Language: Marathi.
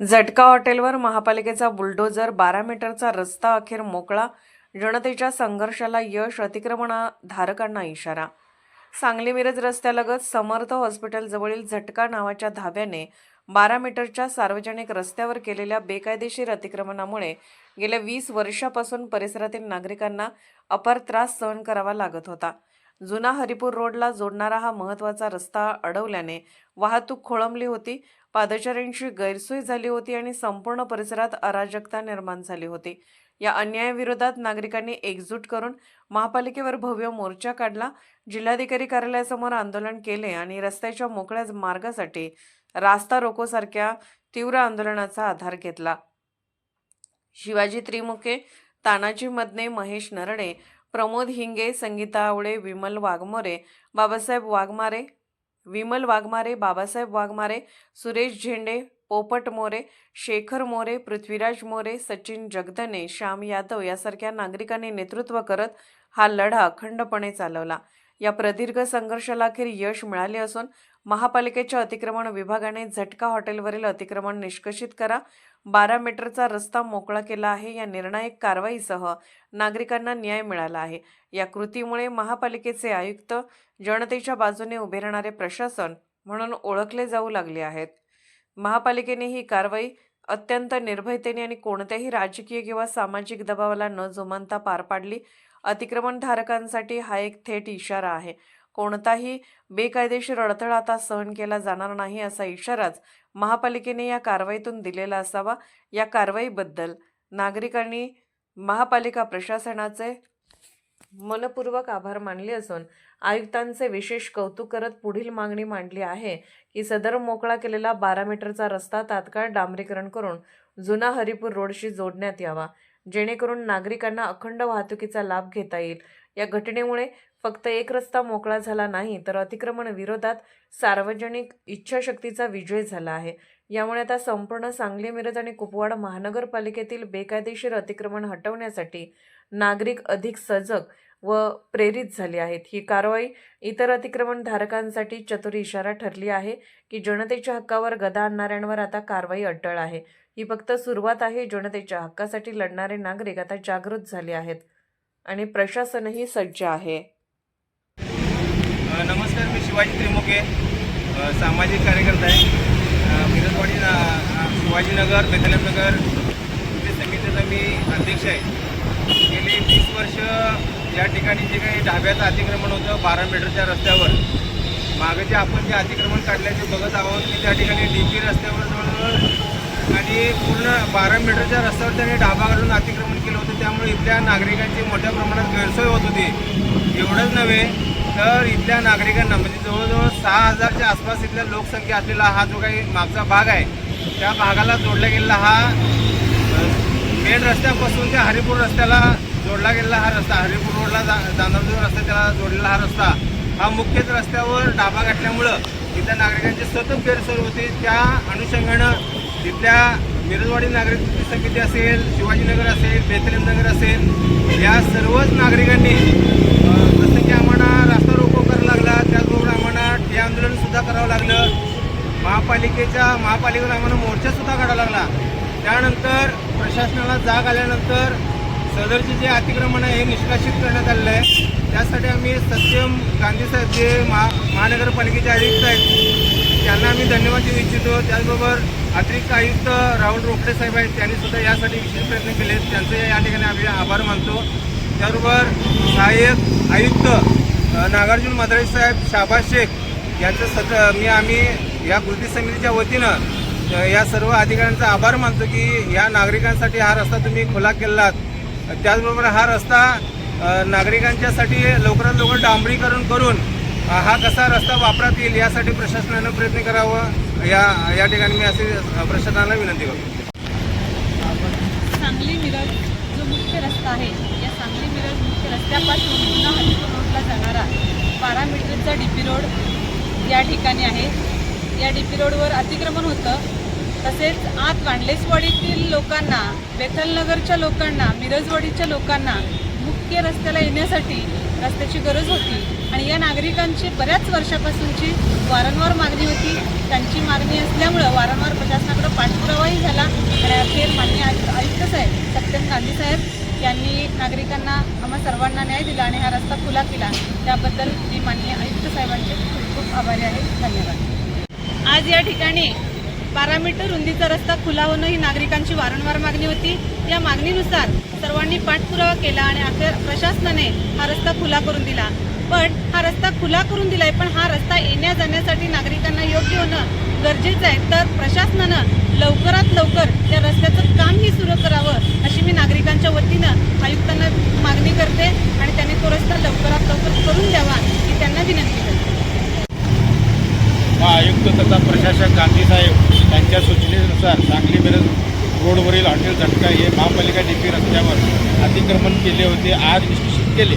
झटका हॉटेलवर महापालिकेचा बुलडोजर बारा मीटरचा रस्ता अखेर मोकळा जनतेच्या संघर्षाला यश अतिक्रमणाधारकांना इशारा. सांगली मिरज रस्त्यालगत समर्थ हॉस्पिटलजवळील झटका नावाच्या धाब्याने बारा मीटरच्या सार्वजनिक रस्त्यावर केलेल्या बेकायदेशीर अतिक्रमणामुळे गेल्या वीस वर्षापासून परिसरातील नागरिकांना अपार त्रास सहन करावा लागत होता. जुना हरिपूर रोडला जोडणारा हा महत्त्वाचा रस्ता अडवल्याने वाहतूक खोळंबली होती पादचाऱ्यांची गैरसोय झाली होती आणि संपूर्ण परिसरात अराजकता निर्माण झाली होती. या अन्यायाविरोधात नागरिकांनी एकजूट करून महापालिकेवर भव्य मोर्चा काढला. जिल्हाधिकारी कार्यालयासमोर आंदोलन केले आणि रस्त्याच्या मोकळ्या मार्गासाठी रास्ता रोकोसारख्या तीव्र आंदोलनाचा आधार घेतला. शिवाजी त्रिमुखे तानाजी मदने महेश नरडे प्रमोद हिंगे संगीता आवळे विमल वाघमोरे बाबासाहेब वाघमारे विमल वाघमारे बाबासाहेब वाघमारे सुरेश झेंडे पोपट मोरे शेखर मोरे पृथ्वीराज मोरे सचिन जगदने श्याम यादव यासारख्या नागरिकांनी नेतृत्व करत हा लढा अखंडपणे चालवला. या प्रदीर्घ संघर्षाला अखेर यश मिळाले असून महापालिकेच्या अतिक्रमण विभागाने झटका हॉटेलवरील अतिक्रमण निष्कषित करा. बारा मीटरचा रस्ता मोकळा केला आहे. या निर्णायक कारवाईसह नागरिकांना न्याय मिळाला आहे. या कृतीमुळे महापालिकेचे आयुक्त जनतेच्या बाजूने उभे राहणारे प्रशासन म्हणून ओळखले जाऊ लागले आहेत. महापालिकेने ही कारवाई अत्यंत निर्भयतेने आणि कोणत्याही राजकीय किंवा सामाजिक दबावाला न जुमानता पार पाडली. अतिक्रमणधारकांसाठी हा एक थेट इशारा आहे. कोणताही बेकायदेशीर अडथळा आता सहन केला जाणार नाही असा इशाराच महापालिकेने या कारवाईतून दिलेला असावा. या कारवाईबद्दल नागरिकांनी महापालिका प्रशासनाचे मनपूर्वक आभार मानले असून आयुक्तांचे विशेष कौतुक करत पुढील मागणी मांडली आहे की सदर मोकळा केलेला बारा मीटरचा रस्ता तात्काळ डांबरीकरण करून जुना हरिपूर रोडशी जोडण्यात यावा. जेणेकरून नागरिकांना अखंड वाहतुकीचा लाभ घेता येईल. या घटनेमुळे फक्त एक रस्ता मोकळा झाला नाही तर अतिक्रमण विरोधात सार्वजनिक इच्छाशक्तीचा विजय झाला आहे. यामुळे आता संपूर्ण सांगली मिरज आणि कुपवाड महानगरपालिकेतील बेकायदेशीर अतिक्रमण हटवण्यासाठी नागरिक अधिक सजग व प्रेरित झाले आहेत. ही कारवाई इतर अतिक्रमणधारकांसाठी चतुर इशारा ठरली आहे की जनतेच्या हक्कावर गदा आणणाऱ्यांवर आता कारवाई अटळ आहे. ही फक्त सुरुवात आहे. जनतेच्या हक्कासाठी लढणारे नागरिक आता जागृत झाले आहेत आणि प्रशासनही सज्ज आहे. नमस्कार मी शिवाजी त्रिमुखे सामाजिक कार्यकर्ता आहे. मिरजवाडी ना अ, शिवाजीनगर बेतलमनगर समितीचा मी अध्यक्ष आहे. गेली वीस वर्ष या ठिकाणी जे काही ढाब्याचं अतिक्रमण होतं बारा मीटरच्या रस्त्यावर मागे जे आपण जे अतिक्रमण काढल्याचे बघत आहोत की त्या ठिकाणी डी पी रस्त्यावर जवळजवळ आणि पूर्ण बारा मीटरच्या रस्त्यावर त्यांनी ढाबा घालून अतिक्रमण केलं होतं. त्यामुळे इथल्या नागरिकांची मोठ्या प्रमाणात गैरसोय होत होती. एवढंच नव्हे तर इथल्या नागरिकांना म्हणजे जवळजवळ सहा हजारच्या आसपास इथल्या लोकसंख्या असलेला हा जो काही मागचा भाग आहे त्या भागाला जोडला गेलेला हा मेन रस्त्यापासून त्या हरिपूर रस्त्याला जोडला गेलेला हा रस्ता हरिपूर रोडला जा जाणारा रस्ता त्याला जोडलेला हा रस्ता हा मुख्यच रस्त्यावर डाबा घातल्यामुळं इथल्या नागरिकांची सतत गैरसोय होती. त्या अनुषंगानं तिथल्या मिरजवाडी नागरिक समिती असेल शिवाजीनगर असेल बेथलेम नगर असेल या सर्वच नागरिकांनी जसं की आम्हाला रास्ता रोको करावा लागला त्याचबरोबर आम्हाला ठे आंदोलनसुद्धा करावं लागलं. महापालिकेच्या महापालिकेवर आम्हाला मोर्चासुद्धा काढावा लागला. त्यानंतर प्रशासनाला जाग आल्यानंतर सदरचे जे अतिक्रमण आहे हे निष्कासित करण्यात आलेलं आहे. त्यासाठी आम्ही सत्यम गांधी साहेब जे महा महानगरपालिकेचे आयुक्त आहेत त्यांना आम्ही धन्यवाद देऊ इच्छितो. त्याचबरोबर अतिरिक्त आयुक्त राहुल रोकडे साहेब आहेत त्यांनी सुद्धा यासाठी विशेष प्रयत्न केले त्यांचे या ठिकाणी आम्ही आभार मानतो. त्याचबरोबर सहाय्यक आयुक्त नागार्जुन मद्राई साहेब शाबाज शेख यांचं सत मी आम्ही या कृती समितीच्या वतीनं या सर्व अधिकाऱ्यांचा आभार मानतो की या नागरिकांसाठी हा रस्ता तुम्ही खुला केलात त्याचबरोबर हा रस्ता नागरिकांच्यासाठी लवकरात लवकर डांबरीकरण करून हा कसा रस्ता वापरात येईल यासाठी प्रशासनानं प्रयत्न करावं. या या ठिकाणी मी असे प्रशासनाला विनंती करतो. सांगली मिरज जो मुख्य रस्ता आहे या सांगली मिरज मुख्य रस्त्यापासून पुन्हा हरिपूर रोडला जाणारा बारा मीटरचा डी पी रोड या ठिकाणी आहे. या डी पी रोडवर अतिक्रमण होतं. तसेच आत वांडलेसवाडीतील लोकांना बेथलनगरच्या लोकांना मिरजवाडीच्या लोकांना मुख्य रस्त्याला येण्यासाठी रस्त्याची गरज होती. आणि या नागरिकांची बऱ्याच वर्षापासूनची वारंवार मागणी होती. त्यांची मागणी असल्यामुळं वारंवार प्रशासनाकडे पाठपुरावाही झाला. आणि अखेर माननीय आयुक्त आयुक्त साहेब सत्यम गांधी साहेब यांनी नागरिकांना आम्हा सर्वांना न्याय दिला आणि हा रस्ता खुला केला. त्याबद्दल मी माननीय आयुक्त साहेबांचे खूप खूप आभारी आहे. धन्यवाद. आज या ठिकाणी बारा मीटर रुंदीचा रस्ता खुला होणं ही नागरिकांची वारंवार मागणी होती. या मागणीनुसार सर्वांनी पाठपुरावा केला आणि अखेर प्रशासनाने हा रस्ता खुला करून दिला. पण हा रस्ता खुला करून दिलाय पण हा रस्ता येण्या जाण्यासाठी नागरिकांना योग्य होणं गरजेचं आहे. तर प्रशासनानं लवकरात लवकर या रस्त्याचं कामही सुरू करावं अशी मी नागरिकांच्या वतीनं आयुक्तांना मागणी करते आणि त्यांनी तो रस्ता लवकरात लवकर करून द्यावा ही त्यांना विनंती करते. आयुक्त तथा प्रशासक गांधी साहेब यांच्या सूचनेनुसार सांगली मिरज रोडवरील हॉटेल झटका हे महापालिका डीपी रस्त्यावर अतिक्रमण केले होते. आज निश्चित केले.